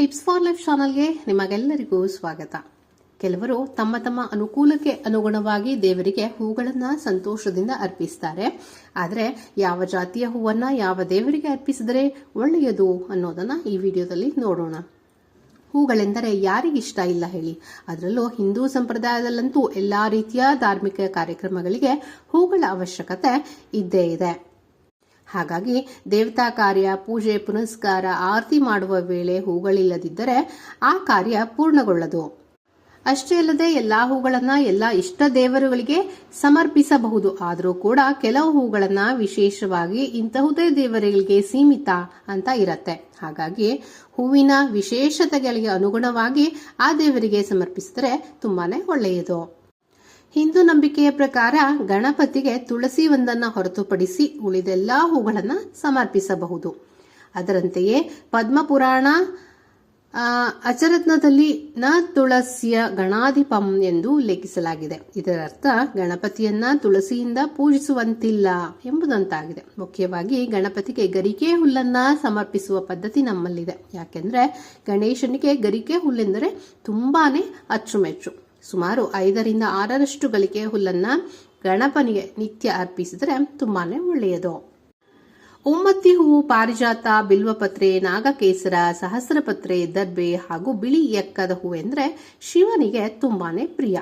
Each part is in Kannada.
ಟಿಪ್ಸ್ ಫಾರ್ ಲೈಫ್ ಚಾನಲ್ಗೆ ನಿಮಗೆಲ್ಲರಿಗೂ ಸ್ವಾಗತ. ಕೆಲವರು ತಮ್ಮ ತಮ್ಮ ಅನುಕೂಲಕ್ಕೆ ಅನುಗುಣವಾಗಿ ದೇವರಿಗೆ ಹೂಗಳನ್ನ ಸಂತೋಷದಿಂದ ಅರ್ಪಿಸ್ತಾರೆ. ಆದರೆ ಯಾವ ಜಾತಿಯ ಹೂವನ್ನ ಯಾವ ದೇವರಿಗೆ ಅರ್ಪಿಸಿದರೆ ಒಳ್ಳೆಯದು ಅನ್ನೋದನ್ನ ಈ ವಿಡಿಯೋದಲ್ಲಿ ನೋಡೋಣ. ಹೂಗಳೆಂದರೆ ಯಾರಿಗಿಷ್ಟ ಇಲ್ಲ ಹೇಳಿ. ಅದರಲ್ಲೂ ಹಿಂದೂ ಸಂಪ್ರದಾಯದಲ್ಲಂತೂ ಎಲ್ಲಾ ರೀತಿಯ ಧಾರ್ಮಿಕ ಕಾರ್ಯಕ್ರಮಗಳಿಗೆ ಹೂಗಳ ಅವಶ್ಯಕತೆ ಇದ್ದೇ ಇದೆ. ಹಾಗಾಗಿ ದೇವತಾ ಕಾರ್ಯ, ಪೂಜೆ, ಪುನಸ್ಕಾರ, ಆರತಿ ಮಾಡುವ ವೇಳೆ ಹೂಗಳಿಲ್ಲದಿದ್ದರೆ ಆ ಕಾರ್ಯ ಪೂರ್ಣಗೊಳ್ಳದು. ಅಷ್ಟೇ ಅಲ್ಲದೆ ಎಲ್ಲಾ ಹೂಗಳನ್ನ ಎಲ್ಲ ಇಷ್ಟ ದೇವರುಗಳಿಗೆ ಸಮರ್ಪಿಸಬಹುದು. ಆದರೂ ಕೂಡ ಕೆಲವು ಹೂಗಳನ್ನ ವಿಶೇಷವಾಗಿ ಇಂತಹುದೇ ದೇವರುಗಳಿಗೆ ಸೀಮಿತ ಅಂತ ಇರತ್ತೆ. ಹಾಗಾಗಿ ಹೂವಿನ ವಿಶೇಷತೆಗಳಿಗೆ ಅನುಗುಣವಾಗಿ ಆ ದೇವರಿಗೆ ಸಮರ್ಪಿಸಿದರೆ ತುಂಬಾನೇ ಒಳ್ಳೆಯದು. ಹಿಂದೂ ನಂಬಿಕೆಯ ಪ್ರಕಾರ ಗಣಪತಿಗೆ ತುಳಸಿ ಒಂದನ್ನು ಹೊರತುಪಡಿಸಿ ಉಳಿದೆಲ್ಲಾ ಹೂಗಳನ್ನು ಸಮರ್ಪಿಸಬಹುದು. ಅದರಂತೆಯೇ ಪದ್ಮಪುರಾಣ ಅಚರತ್ನದಲ್ಲಿ ನ ತುಳಸಿಯ ಗಣಾಧಿಪಂ ಎಂದು ಉಲ್ಲೇಖಿಸಲಾಗಿದೆ ಇದರರ್ಥ ಗಣಪತಿಯನ್ನ ತುಳಸಿಯಿಂದ ಪೂಜಿಸುವಂತಿಲ್ಲ ಎಂಬುದಂತಾಗಿದೆ. ಮುಖ್ಯವಾಗಿ ಗಣಪತಿಗೆ ಗರಿಕೆ ಹುಲ್ಲನ್ನ ಸಮರ್ಪಿಸುವ ಪದ್ಧತಿ ನಮ್ಮಲ್ಲಿದೆ. ಯಾಕೆಂದ್ರೆ ಗಣೇಶನಿಗೆ ಗರಿಕೆ ಹುಲ್ಲೆಂದರೆ ತುಂಬಾನೇ ಅಚ್ಚುಮೆಚ್ಚು. ಸುಮಾರು ಐದರಿಂದ ಆರರಷ್ಟು ಗಳಿಕೆ ಹುಲ್ಲನ್ನ ಗಣಪನಿಗೆ ನಿತ್ಯ ಅರ್ಪಿಸಿದರೆ ತುಂಬಾನೇ ಒಳ್ಳೆಯದು. ಉಮ್ಮತ್ತಿ ಹೂವು, ಪಾರಿಜಾತ, ಬಿಲ್ವಪತ್ರೆ, ನಾಗಕೇಸರ, ಸಹಸ್ರಪತ್ರೆ, ದರ್ಬೆ ಹಾಗೂ ಬಿಳಿ ಎಕ್ಕದ ಹೂವೆಂದರೆ ಶಿವನಿಗೆ ತುಂಬಾನೇ ಪ್ರಿಯ.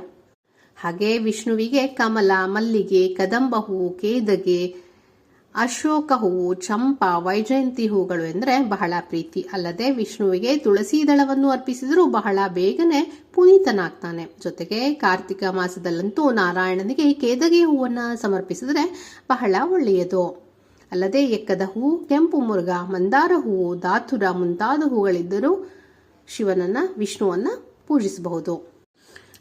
ಹಾಗೆ ವಿಷ್ಣುವಿಗೆ ಕಮಲ, ಮಲ್ಲಿಗೆ, ಕದಂಬ ಹೂವು ಕೇದಗೆ ಅಶೋಕ ಹೂವು ಚಂಪಾ, ವೈಜಯಂತಿ ಹೂಗಳು ಎಂದರೆ ಬಹಳ ಪ್ರೀತಿ. ಅಲ್ಲದೆ ವಿಷ್ಣುವಿಗೆ ತುಳಸಿ ದಳವನ್ನು ಅರ್ಪಿಸಿದರೂ ಬಹಳ ಬೇಗನೆ ಪುನೀತನಾಗ್ತಾನೆ. ಜೊತೆಗೆ ಕಾರ್ತಿಕ ಮಾಸದಲ್ಲಂತೂ ನಾರಾಯಣನಿಗೆ ಕೇದಗೆ ಹೂವನ್ನು ಸಮರ್ಪಿಸಿದರೆ ಬಹಳ ಒಳ್ಳೆಯದು. ಅಲ್ಲದೆ ಎಕ್ಕದ ಹೂವು, ಕೆಂಪು ಮುರುಘ, ಮಂದಾರ ಹೂವು ದಾತುರ ಮುಂತಾದ ಹೂಗಳಿದ್ದರೂ ಶಿವನನ್ನ, ವಿಷ್ಣುವನ್ನ ಪೂಜಿಸಬಹುದು.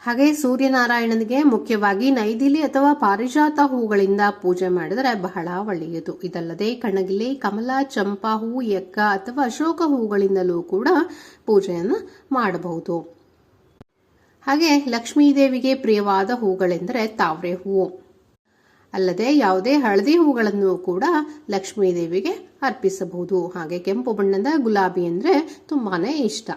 ಹಾಗೆ ಸೂರ್ಯನಾರಾಯಣನಿಗೆ ಮುಖ್ಯವಾಗಿ ನೈದಿಲಿ ಅಥವಾ ಪಾರಿಜಾತ ಹೂಗಳಿಂದ ಪೂಜೆ ಮಾಡಿದರೆ ಬಹಳ ಒಳ್ಳೆಯದು. ಇದಲ್ಲದೆ ಕಣಗಿಲೆ, ಕಮಲ, ಚಂಪಾ ಹೂ ಎಕ್ಕ ಅಥವಾ ಅಶೋಕ ಹೂಗಳಿಂದಲೂ ಕೂಡ ಪೂಜೆಯನ್ನು ಮಾಡಬಹುದು. ಹಾಗೆ ಲಕ್ಷ್ಮೀದೇವಿಗೆ ಪ್ರಿಯವಾದ ಹೂಗಳೆಂದರೆ ತಾವ್ರೆ ಹೂವು. ಅಲ್ಲದೆ ಯಾವುದೇ ಹಳದಿ ಹೂಗಳನ್ನು ಕೂಡ ಲಕ್ಷ್ಮೀ ದೇವಿಗೆ ಅರ್ಪಿಸಬಹುದು. ಹಾಗೆ ಕೆಂಪು ಬಣ್ಣದ ಗುಲಾಬಿ ಅಂದ್ರೆ ತುಂಬಾನೇ ಇಷ್ಟ.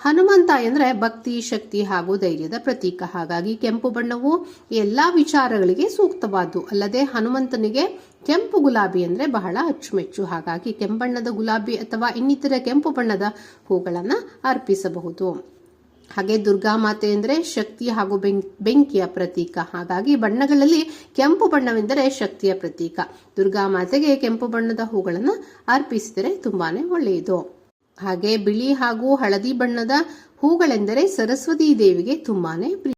ಹನುಮಂತ ಎಂದ್ರೆ ಭಕ್ತಿ, ಶಕ್ತಿ ಹಾಗೂ ಧೈರ್ಯದ ಪ್ರತೀಕ. ಹಾಗಾಗಿ ಕೆಂಪು ಬಣ್ಣವು ಎಲ್ಲಾ ವಿಚಾರಗಳಿಗೆ ಸೂಕ್ತವಾದ್ದು. ಅಲ್ಲದೆ ಹನುಮಂತನಿಗೆ ಕೆಂಪು ಗುಲಾಬಿ ಅಂದ್ರೆ ಬಹಳ ಅಚ್ಚುಮೆಚ್ಚು. ಹಾಗಾಗಿ ಕೆಂಬಣ್ಣದ ಗುಲಾಬಿ ಅಥವಾ ಇನ್ನಿತರ ಕೆಂಪು ಬಣ್ಣದ ಹೂಗಳನ್ನು ಅರ್ಪಿಸಬಹುದು. ಹಾಗೆ ದುರ್ಗಾ ಮಾತೆ ಅಂದರೆ ಶಕ್ತಿ ಹಾಗೂ ಬೆಂಕಿಯ ಪ್ರತೀಕ. ಹಾಗಾಗಿ ಬಣ್ಣಗಳಲ್ಲಿ ಕೆಂಪು ಬಣ್ಣವೆಂದರೆ ಶಕ್ತಿಯ ಪ್ರತೀಕ. ದುರ್ಗಾ ಮಾತೆಗೆ ಕೆಂಪು ಬಣ್ಣದ ಹೂಗಳನ್ನು ಅರ್ಪಿಸಿದರೆ ತುಂಬಾನೇ ಒಳ್ಳೆಯದು. ಹಾಗೆ ಬಿಳಿ ಹಾಗೂ ಹಳದಿ ಬಣ್ಣದ ಹೂಗಳೆಂದರೆ ಸರಸ್ವತಿ ದೇವಿಗೆ ತುಂಬಾನೇ